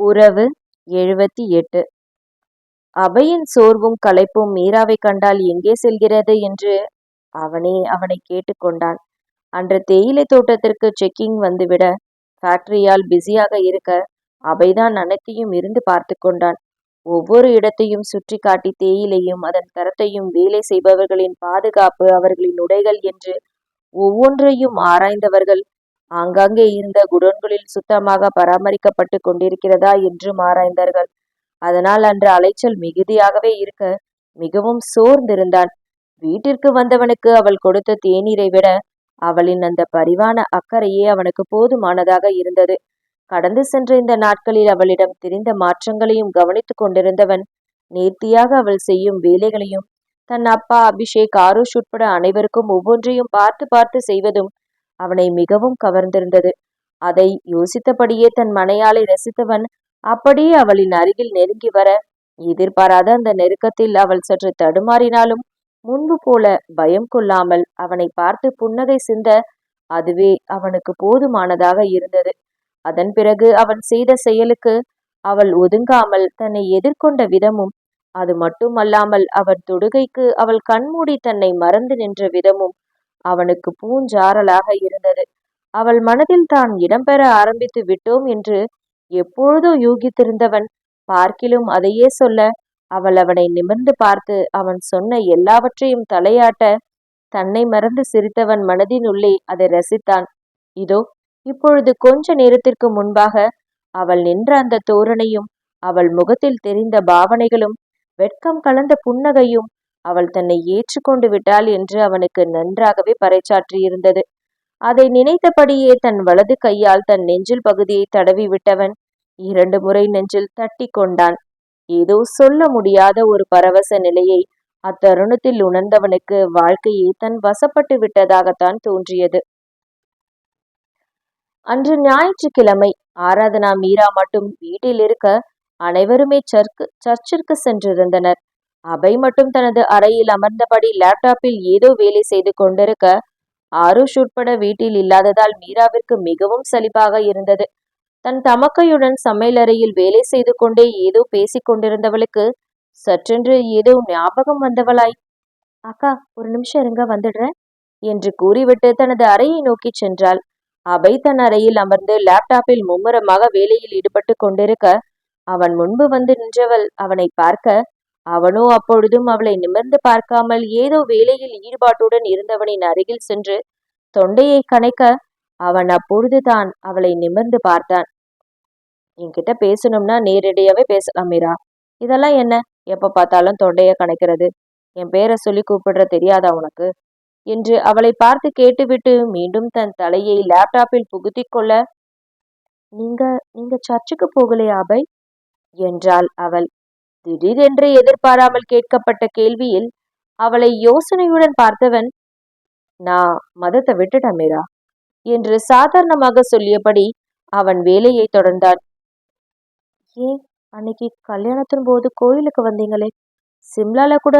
உறவு எழுபத்தி எட்டு. அபையின் சோர்வும் களைப்பும் மீராவைக் கண்டால் எங்கே செல்கிறது என்று அவனே அவனை கேட்டுக்கொண்டான் அன்று தேயிலை தோட்டத்திற்கு செக்கிங் வந்துவிட ஃபேக்டரியால் பிஸியாக இருக்க அபைதான் அனைத்தையும் இருந்து பார்த்து கொண்டான். ஒவ்வொரு இடத்தையும் சுற்றி காட்டி தேயிலையும் அதன் தரத்தையும் வேலை செய்பவர்களின் பாதுகாப்பு அவர்களின் உடைகள் என்று ஒவ்வொன்றையும் ஆராய்ந்தவர்கள் ஆங்காங்கே இருந்த குடோன்களில் சுத்தமாக பராமரிக்கப்பட்டு கொண்டிருக்கிறதா என்று ஆராய்ந்தார்கள் அதனால் அன்று அலைச்சல் மிகுதியாகவே இருக்க மிகவும் சோர்ந்திருந்தான். வீட்டிற்கு வந்தவனுக்கு அவள் கொடுத்த தேநீரை விட அவளின் அந்த பரிவான அக்கறையே அவனுக்கு போதுமானதாக இருந்தது. கடந்து சென்ற இந்த நாட்களில் அவளிடம் தெரிந்த மாற்றங்களையும் கவனித்துக் கொண்டிருந்தவன் நேர்த்தியாக அவள் செய்யும் வேலைகளையும் தன் அப்பா அபிஷேக் ஆருஷ் உட்பட அனைவருக்கும் ஒவ்வொன்றையும் பார்த்து பார்த்து செய்வதும் அவனை மிகவும் கவர்ந்திருந்தது. அதை யோசித்தபடியே தன் மனையாளை ரசித்தவன் அப்படியே அவளின் அருகில் நெருங்கி வர எதிர்பாராத அந்த நெருக்கத்தில் அவள் சற்று தடுமாறினாலும் முன்பு போல பயம் கொள்ளாமல் அவனை பார்த்து புன்னகை சிந்த அதுவே அவனுக்கு போதுமானதாக இருந்தது. அதன் பிறகு அவன் செய்த செயலுக்கு அவள் ஒதுங்காமல் தன்னை எதிர்கொண்ட விதமும் அது மட்டுமல்லாமல் அவன் தொடுகைக்கு அவள் கண்மூடி தன்னை மறந்து நின்ற விதமும் அவனுக்கு பூஞ்சாரலாக இருந்தது. அவள் மனதில் தான் இடம்பெற ஆரம்பித்து விட்டோம் என்று எப்பொழுதோ யூகித்திருந்தவன் பார்க்கிலும் அதையே சொல்ல அவள் அவனை நிமிர்ந்து பார்த்து அவன் சொன்ன எல்லாவற்றையும் தலையாட்ட தன்னை மறந்து சிரித்தவன் மனதினுள்ளே அதை ரசித்தான். இதோ இப்பொழுது கொஞ்ச நேரத்திற்கு முன்பாக அவள் நின்ற அந்த தோரணையும் அவள் முகத்தில் தெரிந்த பாவனைகளும் வெட்கம் கலந்த புன்னகையும் அவள் தன்னை ஏற்றுக்கொண்டு விட்டாள் என்று அவனுக்கு நன்றாகவே பறைச்சாற்றியிருந்தது அதை நினைத்தபடியே தன் வலது கையால் தன் நெஞ்சில் பகுதியை தடவி விட்டவன் இரண்டு முறை நெஞ்சில் தட்டி கொண்டான். ஏதோ சொல்ல முடியாத ஒரு பரவச நிலையை அத்தருணத்தில் உணர்ந்தவனுக்கு வாழ்க்கையே தன் வசப்பட்டு விட்டதாகத்தான் தோன்றியது. அன்று ஞாயிற்றுக்கிழமை ஆராதனா மீரா மட்டும் வீட்டில் இருக்க அனைவருமே சர்க்கு சர்ச்சிற்கு சென்றிருந்தனர். அபை மட்டும் தனது அறையில் அமர்ந்தபடி லேப்டாப்பில் ஏதோ வேலை செய்து கொண்டிருக்க ஆருஷ் உட்பட வீட்டில் இல்லாததால் மீராவிற்கு மிகவும் சலிப்பாக இருந்தது. தன் தமக்கையுடன் சமையலறையில் வேலை செய்து கொண்டே ஏதோ பேசிக் கொண்டிருந்தவளுக்கு சற்றென்று ஏதோ ஞாபகம் வந்தவளாய் அக்கா ஒரு நிமிஷம் இருங்க வந்துடுறேன் என்று கூறிவிட்டு தனது அறையை நோக்கி சென்றாள். அபை தன் அறையில் அமர்ந்து லேப்டாப்பில் மும்முரமாக வேலையில் ஈடுபட்டு கொண்டிருக்க அவன் முன்பு வந்து நின்றவள் அவனை பார்க்க அவனோ அப்பொழுதும் அவளை நிமிர்ந்து பார்க்காமல் ஏதோ வேலையில் ஈடுபாட்டுடன் இருந்தவனின் அருகில் சென்று தொண்டையை கணைக்க அவன் அப்பொழுதுதான் அவளை நிமிர்ந்து பார்த்தான். என்கிட்ட பேசணும்னா நேரடியாவே பேசலாம் மீரா. இதெல்லாம் என்ன? எப்ப பார்த்தாலும் தொண்டைய கணைக்கிறது. என் பேரை சொல்லி கூப்பிடுற தெரியாதா உனக்கு? என்று அவளை பார்த்து கேட்டுவிட்டு மீண்டும் தன் தலையை லேப்டாப்பில் புகுத்தி கொள்ள நீங்க நீங்க சர்ச்சுக்கு போகலையா அபை என்றாள் அவள். திடீரென்று எதிர்பாராமல் கேட்கப்பட்ட கேள்வியில் அவளை யோசனையுடன் பார்த்தவன் நான் மதத்தை விட்டுட்டேன் மீரா என்று சாதாரணமாக சொல்லியபடி அவன் வேலையை தொடர்ந்தான். ஏன் அன்னைக்கு கல்யாணத்தின் போது கோயிலுக்கு வந்தீங்களே? சிம்லால கூட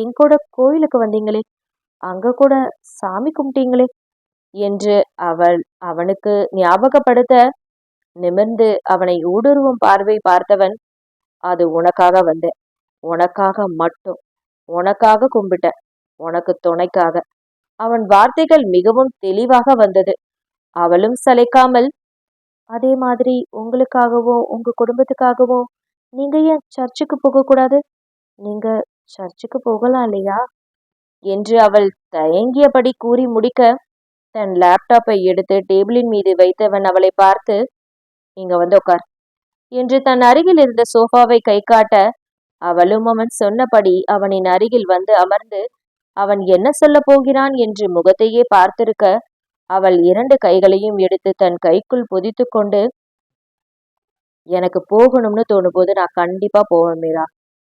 என் கூட கோயிலுக்கு வந்தீங்களே? அங்க கூட சாமி கும்பிட்டீங்களே? என்று அவள் அவனுக்கு ஞாபகப்படுத்த நிமிர்ந்து அவனை ஊடுருவும் பார்வை பார்த்தவன் அது உனக்காக வந்தேன். உனக்காக மட்டும். உனக்காக கும்பிட்டேன். உனக்கு துணைக்காக. அவன் வார்த்தைகள் மிகவும் தெளிவாக வந்தது. அவளும் சளைக்காமல் அதே மாதிரி உங்களுக்காகவோ உங்க குடும்பத்துக்காகவோ நீங்க ஏன் சர்ச்சுக்கு போகக்கூடாது? நீங்க சர்ச்சுக்கு போகலாம் இல்லையா? என்று அவள் தயங்கியபடி கூறி முடிக்க தன் லேப்டாப்பை எடுத்து டேபிளின் மீது வைத்தவன் அவளை பார்த்து இங்க வந்து உட்கார். என்று தன் அருகில் இருந்த சோஃபாவை கை காட்ட அவளும் அவன் சொன்னபடி அவனின் அருகில் வந்து அமர்ந்து அவன் என்ன சொல்ல போகிறான்? என்று முகத்தையே பார்த்திருக்க அவள் இரண்டு கைகளையும் எடுத்து தன் கைக்குள் பொதித்து கொண்டு எனக்கு போகணும்னு தோணும் போது நான் கண்டிப்பா போவேன் மீரா.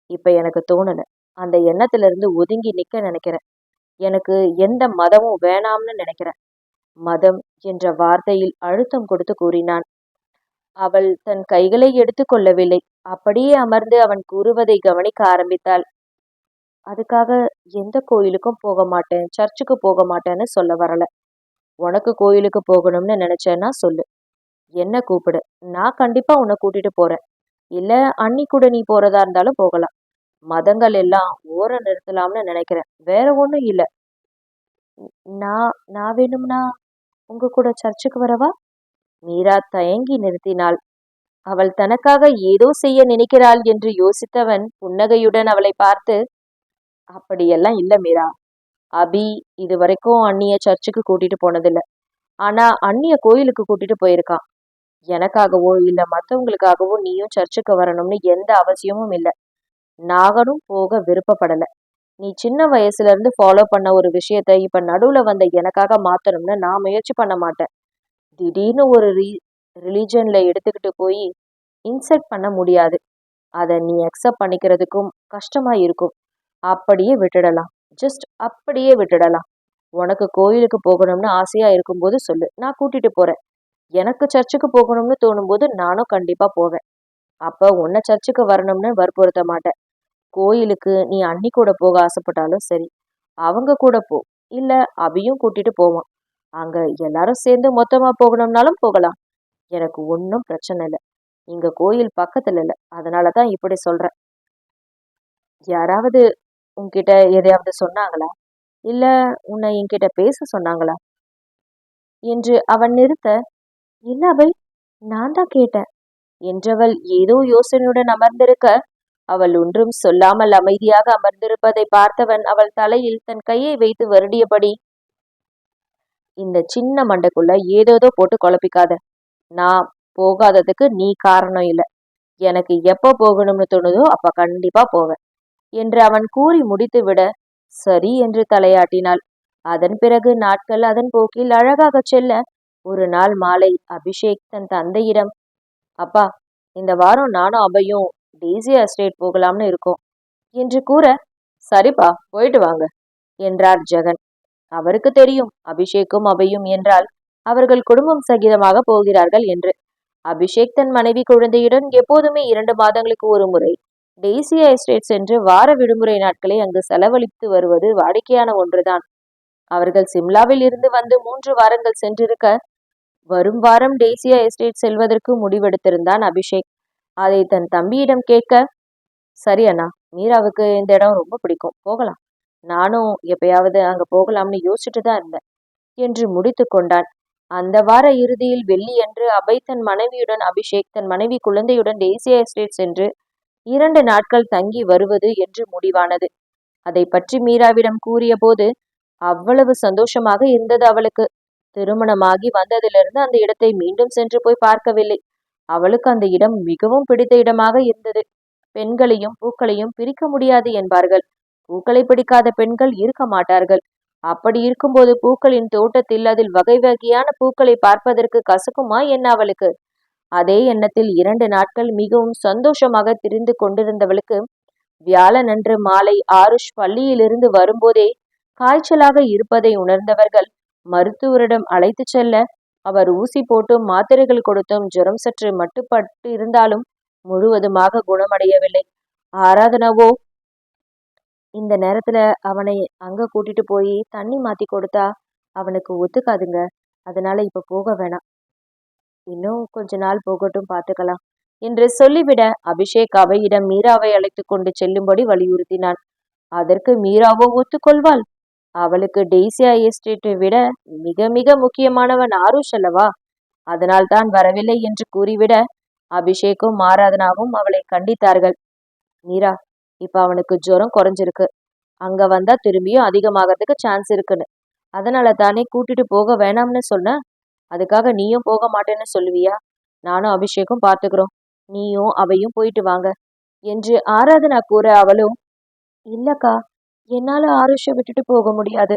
இப்ப எனக்கு தோணல. அந்த எண்ணத்துல இருந்து ஒதுங்கி நிக்க நினைக்கிறேன். எனக்கு எந்த மதமும் வேணாம்னு நினைக்கிறேன். மதம் என்ற வார்த்தையில் அழுத்தம் கொடுத்து கூறினான் அவள் தன் கைகளை எடுத்துக்கொள்ளவில்லை அப்படியே அமர்ந்து அவன் கூறுவதை கவனிக்க ஆரம்பித்தாள். அதுக்காக எந்த கோயிலுக்கும் போக மாட்டேன் சர்ச்சுக்கு போக மாட்டேன்னு சொல்ல வரல. உனக்கு கோயிலுக்கு போகணும்னு நினைச்சேன்னா சொல்லு. என்ன கூப்பிடு? நான் கண்டிப்பா உன்னை கூட்டிட்டு போறேன். இல்ல அன்னி கூட நீ போறதா இருந்தாலும் போகலாம். மதங்கள் எல்லாம் ஓர நிறுத்தலாம்னு நினைக்கிறேன். வேற ஒன்றும் இல்லை. நான் நான் வேணும்னா உங்க கூட சர்ச்சுக்கு வரவா? மீரா தயங்கி நிறுத்தினாள். அவள் தனக்காக ஏதோ செய்ய நினைக்கிறாள் என்று யோசித்தவன் புன்னகையுடன் அவளை பார்த்து அப்படியெல்லாம் இல்ல மீரா. அபி இது வரைக்கும் அண்ணிய சர்ச்சுக்கு கூட்டிட்டு போனதில்ல. ஆனா அண்ணிய கோயிலுக்கு கூட்டிட்டு போயிருக்கான். எனக்காகவோ இல்ல மற்றவங்களுக்காகவோ நீயும் சர்ச்சுக்கு வரணும்னு எந்த அவசியமும் இல்ல. நாகனும் போக விருப்பப்படல. நீ சின்ன வயசுல இருந்து ஃபாலோ பண்ண ஒரு விஷயத்த இப்ப நடுவுல வந்த எனக்காக மாத்தணும்னு நான் முயற்சி பண்ண மாட்டேன். திடீர்னு ஒரு ரீ ரிலீஜனில் எடுத்துக்கிட்டு போய் இன்செக்ட் பண்ண முடியாது. அதை நீ அக்செப்ட் பண்ணிக்கிறதுக்கும் கஷ்டமாக இருக்கும். அப்படியே விட்டுடலாம். ஜஸ்ட் அப்படியே விட்டுடலாம். உனக்கு கோயிலுக்கு போகணும்னு ஆசையாக இருக்கும்போது சொல்லு. நான் கூட்டிகிட்டு போகிறேன் எனக்கு சர்ச்சுக்கு போகணும்னு தோணும்போது நானும் கண்டிப்பாக போவேன். அப்போ உன்னை சர்ச்சுக்கு வரணும்னு வற்புறுத்த மாட்டேன். கோயிலுக்கு நீ அன்னி கூட போக ஆசைப்பட்டாலும் சரி. அவங்க கூட போ. இல்லை அபியும் கூட்டிட்டு போவான். அங்க எல்லாரும் சேர்ந்து மொத்தமா போகணும்னாலும் போகலாம். எனக்கு ஒன்றும் பிரச்சனை இல்லை. இங்க கோயில் பக்கத்துல இல்லை. அதனால தான் இப்படி சொல்றேன். யாராவது உன்கிட்ட எதையாவது சொன்னாங்களா? இல்ல உன்னை என்கிட்ட பேச சொன்னாங்களா? என்று அவன் நிறுத்த இல்ல அவள் நான் தான் கேட்டேன். என்றவள் ஏதோ யோசனையுடன் அமர்ந்திருக்க அவள் ஒன்றும் சொல்லாமல் அமைதியாக அமர்ந்திருப்பதை பார்த்தவன் அவள் தலையில் தன் கையை வைத்து வருடியபடி இந்த சின்ன மண்டைக்குள்ள ஏதேதோ போட்டு குழப்பிக்காத. நான் போகாததுக்கு நீ காரணம் இல்லை. எனக்கு எப்போ போகணும்னு தோணுதோ அப்ப கண்டிப்பா போவேன் என்று அவன் கூறி முடித்து விட சரி என்று தலையாட்டினாள். அதன் பிறகு நாட்கள் அதன் போக்கில் அழகாக செல்ல ஒரு நாள் மாலை. அபிஷேக் தன் தந்தையிடம் அப்பா இந்த வாரம் நானும் அபையும் டெய்ஸி எஸ்டேட் போகலாம்னு இருக்கோம் என்று கூற சரிப்பா போயிட்டு வாங்க என்றார் ஜெகன். அவருக்கு தெரியும். அபிஷேக்கும் அவையும் என்றால் அவர்கள் குடும்பம் சகிதமாக போகிறார்கள் என்று. அபிஷேக் தன் மனைவி குழந்தையுடன் எப்போதுமே இரண்டு மாதங்களுக்கு ஒரு முறை டெய்சியா எஸ்டேட் சென்று வார விடுமுறை நாட்களை அங்கு செலவழித்து வருவது வாடிக்கையான ஒன்றுதான். அவர்கள் சிம்லாவில் இருந்து வந்து மூன்று வாரங்கள் சென்றிருக்க வரும் வாரம் டெய்சியா எஸ்டேட் செல்வதற்கு முடிவெடுத்திருந்தான் அபிஷேக். அதை தன் தம்பியிடம் கேட்க சரி அண்ணா மீராவுக்கு இந்த இடம் ரொம்ப பிடிக்கும். போகலாம். நானும் எப்பயாவது அங்க போகலாம்னு யோசிச்சுட்டு தான் இருந்தேன் என்று முடித்து கொண்டான். அந்த வார இறுதியில் வெள்ளியன்று அபய் தன் மனைவியுடன் அபிஷேக் தன் மனைவி குழந்தையுடன் டெய்சியா எஸ்டேட் சென்று இரண்டு நாட்கள் தங்கி வருவது என்று முடிவானது. அதை பற்றி மீராவிடம் கூறிய போது அவ்வளவு சந்தோஷமாக இருந்தது அவளுக்கு. திருமணமாகி வந்ததிலிருந்து அந்த இடத்தை மீண்டும் சென்று போய் பார்க்கவில்லை. அவளுக்கு அந்த இடம் மிகவும் பிடித்த இடமாக இருந்தது. பெண்களையும் பூக்களையும் பிரிக்க முடியாது என்பார்கள். பூக்களை பிடிக்காத பெண்கள் இருக்க மாட்டார்கள். அப்படி இருக்கும்போது பூக்களின் தோட்டத்தில் அதில் வகை வகையான பூக்களை பார்ப்பதற்கு கசக்குமா என்ன அவளுக்கு? அதே எண்ணத்தில் இரண்டு நாட்கள் மிகவும் சந்தோஷமாக திரிந்து கொண்டிருந்தவளுக்கு வியாழனன்று மாலை ஆருஷ் பள்ளியிலிருந்து வரும்போதே காய்ச்சலாக இருப்பதை உணர்ந்தவர்கள் மருத்துவரிடம் அழைத்து செல்ல அவர் ஊசி போட்டும் மாத்திரைகள் கொடுத்தும் ஜுரம் சற்று மட்டுப்பட்டு இருந்தாலும் முழுவதுமாக குணமடையவில்லை. ஆராதனாவோ இந்த நேரத்துல அவனை அங்க கூட்டிட்டு போய் தண்ணி மாத்தி கொடுத்தா அவனுக்கு ஒத்துக்காதுங்க. அதனால இப்ப போக வேணாம். இன்னும் கொஞ்ச நாள் போகட்டும் பார்த்துக்கலாம் என்று சொல்லிவிட அபிஷேக் அவையிடம் மீராவை அழைத்து கொண்டு செல்லும்படி வலியுறுத்தினான். அதற்கு மீராவோ ஒத்துக்கொள்வாள்? அவளுக்கு டெய்சியா எஸ்டேட்டை விட மிக மிக முக்கியமானவன் ஆருஷ் அல்லவா? அதனால் தான் வரவில்லை என்று கூறிவிட அபிஷேக்கும் ஆராதனாவும் அவளை கண்டித்தார்கள். மீரா இப்ப அவனுக்கு ஜுரம் குறைஞ்சிருக்கு. அங்க வந்தா திரும்பியும் அதிகமாகிறதுக்கு சான்ஸ் இருக்குன்னு. அதனால தானே கூட்டிட்டு போக வேணாம்னு சொன்ன. அதுக்காக நீயும் போக மாட்டேன்னு சொல்லுவியா? நானும் அபிஷேக்கும் பார்த்துக்கிறோம். நீயும் அவையும் போயிட்டு வாங்க. என்று ஆராதனா கூற அவளும் இல்லக்கா என்னால ஆருஷ விட்டுட்டு போக முடியாது.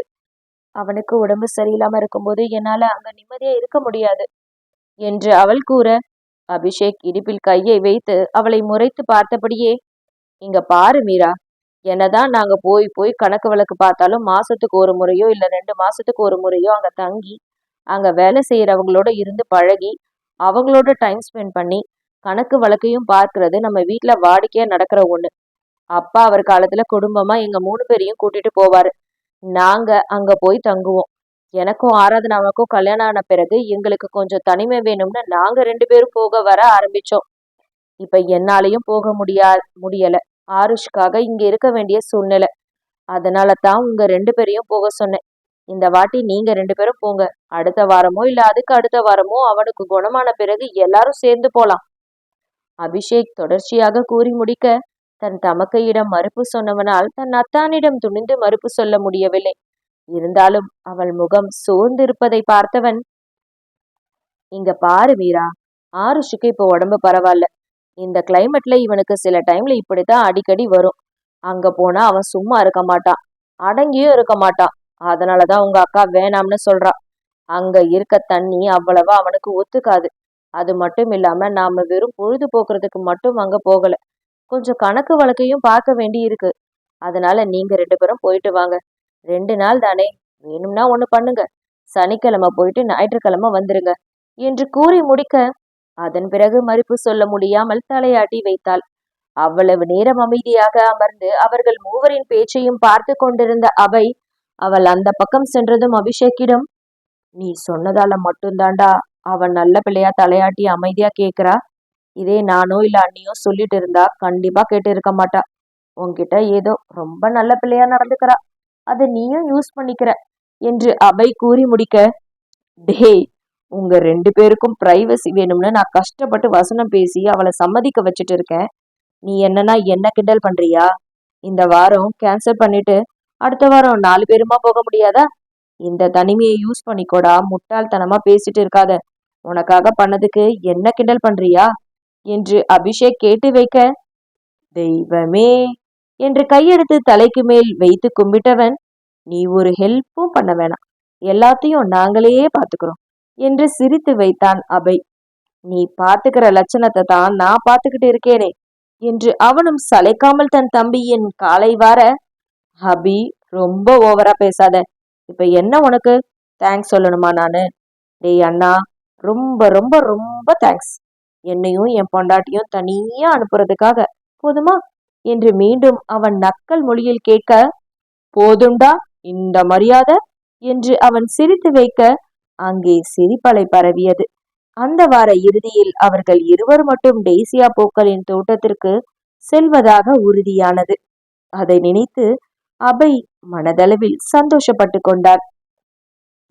அவனுக்கு உடம்பு சரியில்லாம இருக்கும்போது என்னால அங்க நிம்மதியா இருக்க முடியாது. என்று அவள் கூற அபிஷேக் இடுப்பில் கையை வைத்து அவளை முறைத்து பார்த்தபடியே இங்க பாரு மீரா. என்னதான் நாங்க போய் போய் கணக்கு வழக்கு பார்த்தாலும் மாசத்துக்கு ஒரு முறையோ இல்ல ரெண்டு மாசத்துக்கு ஒரு முறையோ அங்க தங்கி அங்க வேலை செய்யறவங்களோட இருந்து பழகி அவங்களோட டைம் ஸ்பெண்ட் பண்ணி கணக்கு வழக்கையும் பார்க்கறது நம்ம வீட்டுல வாடிக்கையா நடக்கிற ஒண்ணு. அப்பா அவர் காலத்துல குடும்பமா எங்க மூணு பேரையும் கூட்டிட்டு போவாரு. நாங்க அங்க போய் தங்குவோம். எனக்கும் ஆராதனாவுக்கும் கல்யாணம் ஆன பிறகு எங்களுக்கு கொஞ்சம் தனிமை வேணும்னு நாங்க ரெண்டு பேரும் போக வர ஆரம்பிச்சோம். இப்ப என்னாலையும் போக முடியா முடியல. ஆருஷ்காக இங்க இருக்க வேண்டிய சூழ்நிலை. அதனால தான் உங்க ரெண்டு பேரையும் போக சொன்னேன். இந்த வாட்டி நீங்க ரெண்டு பேரும் போங்க. அடுத்த வாரமோ இல்ல அதுக்கு அடுத்த வாரமோ அவனுக்கு குணமான பிறகு எல்லாரும் சேர்ந்து போலாம். அபிஷேக் தொடர்ச்சியாக கூறி முடிக்க தன் தமக்கையிடம் மறுப்பு சொன்னவனால் தன் அத்தானிடம் துணிந்து மறுப்பு சொல்ல முடியவில்லை. இருந்தாலும் அவள் முகம் சோர்ந்திருப்பதை பார்த்தவன் இங்க பாரு மீரா ஆருஷுக்கு இப்போ உடம்பு பரவாயில்ல. இந்த கிளைமேட்ல இவனுக்கு சில டைம்ல இப்படித்தான் அடிக்கடி வரும். அங்க போனா அவன் சும்மா இருக்க மாட்டான் அடங்கியும் இருக்க மாட்டான் அதனாலதான் உங்க அக்கா வேணாம்னு சொல்றா. அங்க இருக்க தண்ணி அவ்வளவா அவனுக்கு ஒத்துக்காது. அது மட்டும் இல்லாம நாம வெறும் பொழுது போக்குறதுக்கு மட்டும் அங்க போகல. கொஞ்சம் கணக்கு வழக்கையும் பார்க்க வேண்டி இருக்கு அதனால நீங்க ரெண்டு பேரும் போயிட்டு வாங்க. ரெண்டு நாள் தானே. வேணும்னா ஒண்ணு பண்ணுங்க. சனிக்கிழமை போயிட்டு ஞாயிற்றுக்கிழமை வந்துருங்க. என்று கூறி முடிக்க அதன் பிறகு மறுப்பு சொல்ல முடியாமல் தலையாட்டி வைத்தாள். அவ்வளவு நேரம் அமைதியாக அமர்ந்து அவர்கள் மூவரின் பேச்சையும் பார்த்து கொண்டிருந்த அவை அவள் அந்த பக்கம் சென்றதும் அபிஷேக்கிடம் நீ சொன்னதால மட்டும்தாண்டா அவன் நல்ல பிள்ளையா தலையாட்டி அமைதியா கேக்குறா? இதே நானோ இல்ல அண்ணியோ சொல்லிட்டு இருந்தா கண்டிப்பா கேட்டு இருக்க மாட்டா. உன்கிட்ட ஏதோ ரொம்ப நல்ல பிள்ளையா நடந்துக்கிறா. அதை நீயும் யூஸ் பண்ணிக்கிற என்று அபை கூறி முடிக்க டேய் உங்க ரெண்டு பேருக்கும் பிரைவசி வேணும்னு நான் கஷ்டப்பட்டு வசனம் பேசி அவளை சம்மதிக்க வச்சுட்டு இருக்கேன். நீ என்னன்னா என்ன கிண்டல் பண்றியா? இந்த வாரம் கேன்சல் பண்ணிட்டு அடுத்த வாரம் நாலு பேருமா போக முடியாதா? இந்த தனிமையை யூஸ் பண்ணிக்கோடா முட்டாள்தனமா பேசிட்டு இருக்காத. உனக்காக பண்ணதுக்கு என்ன கிண்டல் பண்றியா? என்று அபிஷேக் கேட்டு வைக்க தெய்வமே என்று கையெடுத்து தலைக்கு மேல் வைத்து கும்பிட்டவன் நீ ஒரு ஹெல்ப்பும் பண்ண வேணாம். எல்லாத்தையும் நாங்களே பார்த்துக்கிறோம். என்று சிரித்து வைத்தான் அபை நீ பாத்துக்கிற லட்சணத்தை தான் நான் பார்த்துக்கிட்டு இருக்கேனே என்று அவனும் சளைக்காமல் தன் தம்பியின் காலை வார அபி ரொம்ப ஓவரா பேசாத. இப்ப என்ன உனக்கு? தேங்க்ஸ் சொல்லணுமா நானு? டேய் அண்ணா ரொம்ப ரொம்ப ரொம்ப தேங்க்ஸ் என்னையும் என் பொண்டாட்டியும் தனியா அனுப்புறதுக்காக போதுமா? என்று மீண்டும் அவன் நக்கல் மொழியில் கேட்க போதுண்டா இந்த மரியாதை என்று அவன் சிரித்து வைக்க அங்கே சிரிப்பலை பரவியது. அந்த வார இறுதியில் அவர்கள் இருவர் மட்டும் டெய்சியா பூக்களின் தோட்டத்திற்கு செல்வதாக உறுதியானது. அதை நினைத்து அபை மனதளவில் சந்தோஷப்பட்டு கொண்டார்.